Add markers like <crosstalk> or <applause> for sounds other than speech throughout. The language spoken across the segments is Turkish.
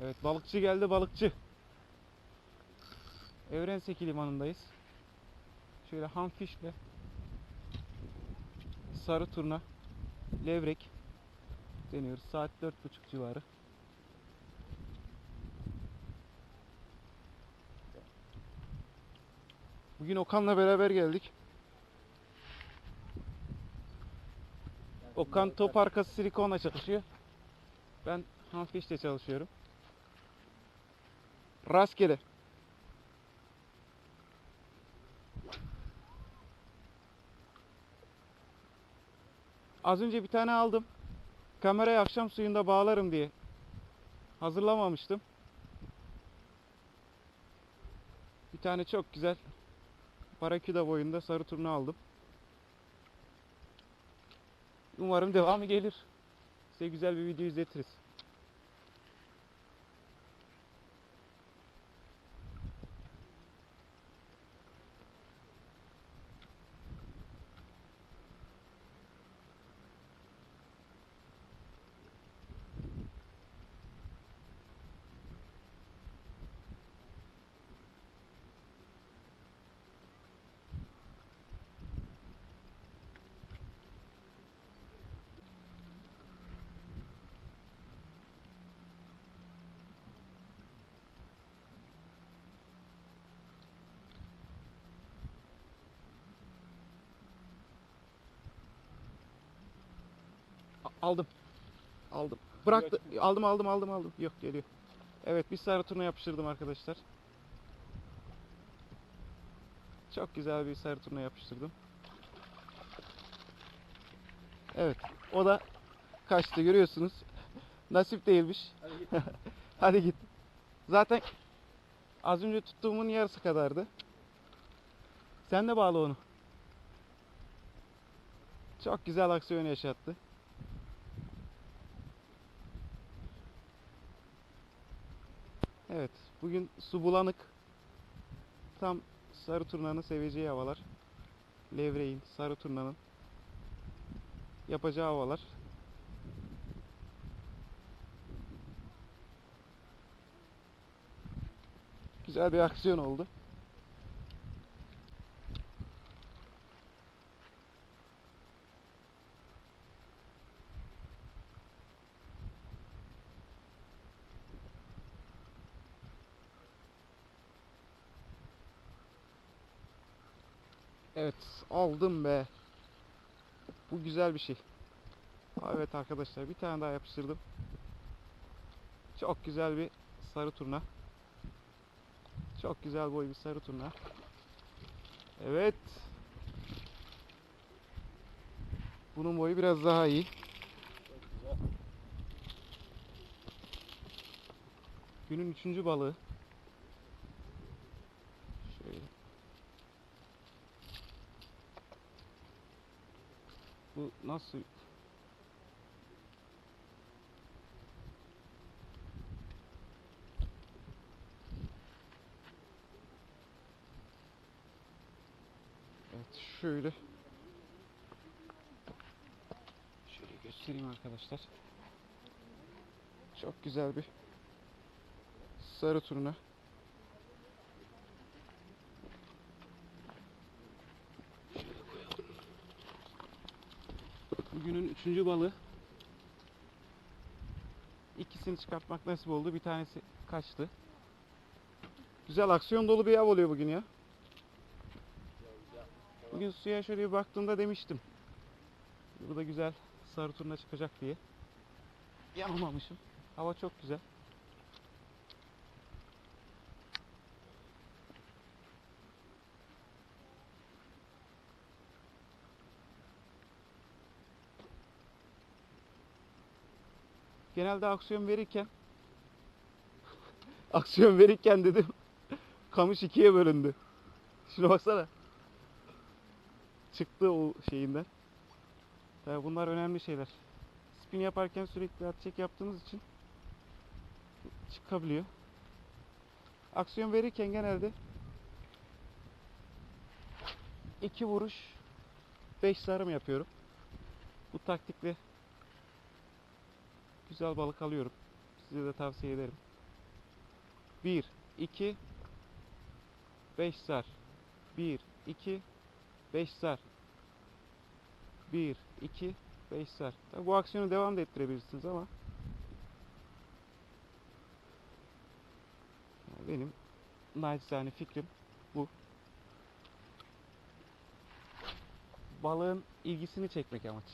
Evet balıkçı geldi balıkçı. Evrenseki limanındayız. Şöyle hamfişle sarı turna, levrek deniyoruz. Saat dört buçuk civarı. Bugün Okan'la beraber geldik. Okan top arkası silikonla çalışıyor. Ben hamfişle çalışıyorum. Rastgele. Az önce bir tane aldım. Kamerayı akşam suyunda bağlarım diye. Hazırlamamıştım. Bir tane çok güzel Baraküda boyunda sarı turna aldım. Umarım devamı gelir. Size güzel bir video izletiriz. Aldım. Aldım. Bıraktı. Aldım aldım aldım aldım. Yok geliyor. Evet bir sarı turna yapıştırdım arkadaşlar. Çok güzel bir sarı turna yapıştırdım. Evet. O da kaçtı görüyorsunuz. <laughs> Nasip değilmiş. Hadi git. <laughs> Hadi git. Zaten az önce tuttuğumun yarısı kadardı. Sen de bağla onu. Çok güzel aksiyon yaşattı. Evet, bugün su bulanık. Tam sarı turnanın seveceği havalar. Levreğin, sarı turnanın yapacağı havalar. Güzel bir aksiyon oldu. Evet, aldım be. Bu güzel bir şey. Evet arkadaşlar, bir tane daha yapıştırdım. Çok güzel bir sarı turna. Çok güzel boy bir sarı turna. Evet. Bunun boyu biraz daha iyi. Günün üçüncü balığı. Şöyle. Bu nasıl? Evet şöyle. Şöyle göstereyim arkadaşlar. Çok güzel bir sarı turna. Bugünün üçüncü balığı. İkisini çıkartmak nasip oldu. Bir tanesi kaçtı. Güzel aksiyon dolu bir av oluyor bugün ya. Bugün suya şöyle bir baktığımda demiştim. Burada güzel sarı turna çıkacak diye. Yanılmamışım. Hava çok güzel. Genelde aksiyon verirken <laughs> aksiyon verirken dedim kamış ikiye bölündü. Şuna baksana. Çıktı o şeyinden. Tabii bunlar önemli şeyler. Spin yaparken sürekli at çek yaptığınız için çıkabiliyor. Aksiyon verirken genelde iki vuruş 5 sarım yapıyorum. Bu taktikle güzel balık alıyorum. Size de tavsiye ederim. 1 2 5 sar. 1 2 5 sar. 1 2 5 sar. Tabii bu aksiyonu devam da ettirebilirsiniz ama benim naçizane fikrim bu. Balığın ilgisini çekmek amaç.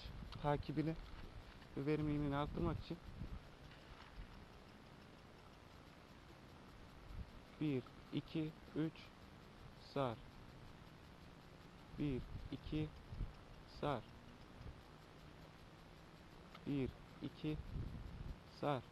Takibini ve verimliliğini arttırmak için 1 2 3 sar. 1 2 sar. 1 2 sar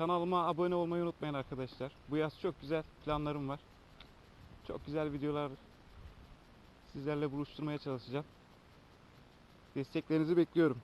Kanalıma abone olmayı unutmayın arkadaşlar. Bu yaz çok güzel planlarım var. Çok güzel videolar sizlerle buluşturmaya çalışacağım. Desteklerinizi bekliyorum.